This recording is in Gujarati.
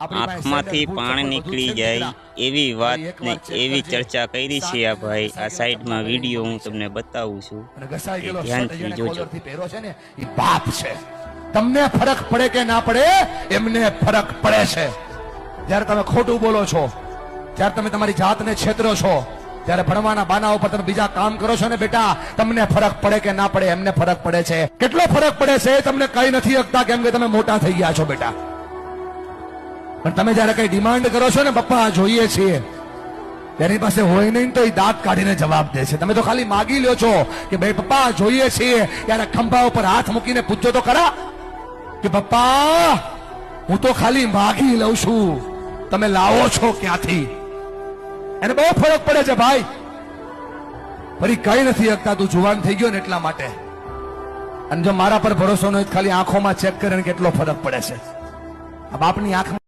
આંખમાંથી પાણી નીકળી જાય એવી વાત ને એવી ચર્ચા કરી છે આ ભાઈ. આ સાઈડમાં વીડિયો હું તમને બતાવું છું. ધ્યાનથી જોજો. પહેરો છે ને એ બાપ છે. તમને ફરક પડે કે ના પડે એમને ફરક પડે છે. જ્યારે તમે ખોટું બોલો છો જ્યારે તમે તમારી જાતને છેતરો છો ત્યારે ભણવાના બાના ઉપર તમે બીજા કામ કરો છો ને બેટા તમને ફરક પડે કે ના પડે એમને ફરક પડે છે. કેટલો ફરક પડે છે તમને કઈ નથી શકતા કેમ કે તમે મોટા થઈ ગયા છો બેટા. પણ તમે જ્યારે કઈ ડિમાન્ડ કરો છો ને, પપ્પા જોઈએ છીએ. તેની પાસે હોય નહીં તો એ દાંત કાઢીને જવાબ દે છે. તમે તો ખાલી માગી લ્યો છો કે ભાઈ, પપ્પા જોઈએ છીએ. ત્યારે ખંભા ઉપર હાથ મૂકીને પૂછજો તો ખરા કે, પપ્પા, હું તો ખાલી માગી લઉં છું. તમે લાવો છો ક્યાંથી? એને બહુ ફરક પડે છે ભાઈ. ફરી કઈ નથી હકતા. તું જુવાન થઈ ગયો ને એટલા માટે. અને જો મારા પર ભરોસો ન હોય ખાલી આંખોમાં ચેક કરે ને કેટલો ફરક પડે છે. આ બાપની આંખમાં